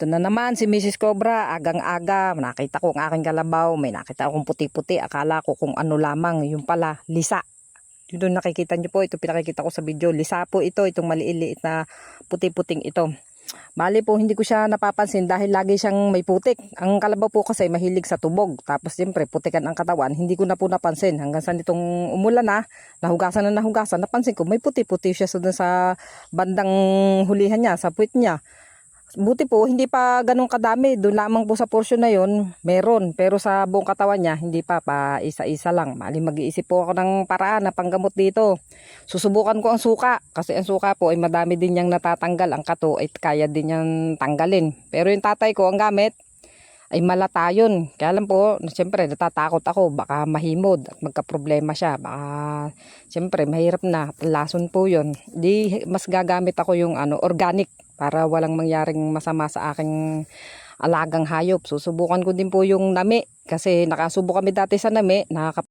Ito na naman si Mrs. Cobra, agang-aga, nakita ko ang aking kalabaw, may nakita akong puti-puti, akala ko kung ano lamang, yung pala, lisa. Yun doon nakikita nyo po, ito pinakikita ko sa video, lisa po ito, itong maliit na puti-puting ito. Bali po, hindi ko siya napapansin dahil lagi siyang may putik. Ang kalabaw po kasi mahilig sa tubog. Tapos siyempre, putikan ang katawan. Hindi ko na po napansin. Hanggang sa nitong umulan na, nahugasan na nahugasan, napansin ko, may puti-puti siya sa, sa bandang hulihan niya, sa puwit niya. Buti po, hindi pa ganun kadami. Doon lamang po sa portion na yon meron. Pero sa buong katawan niya, hindi pa, pa isa-isa lang. Mali mag-iisip po ako ng paraan na panggamot dito. Susubukan ko ang suka. Kasi ang suka po ay madami din niyang natatanggal. Ang kato ay kaya din niyang tanggalin. Pero yung tatay ko, ang gamit, ay malata yun. Kaya lang po, siyempre natatakot ako. Baka mahimod at magka-problema siya. Baka, siyempre, mahirap na. Lason po yun. Di, mas gagamit ako yung ano, organic para walang mangyaring masama sa aking alagang hayop. Susubukan ko din po yung nami kasi nakasubo kami dati sa nami, nakaka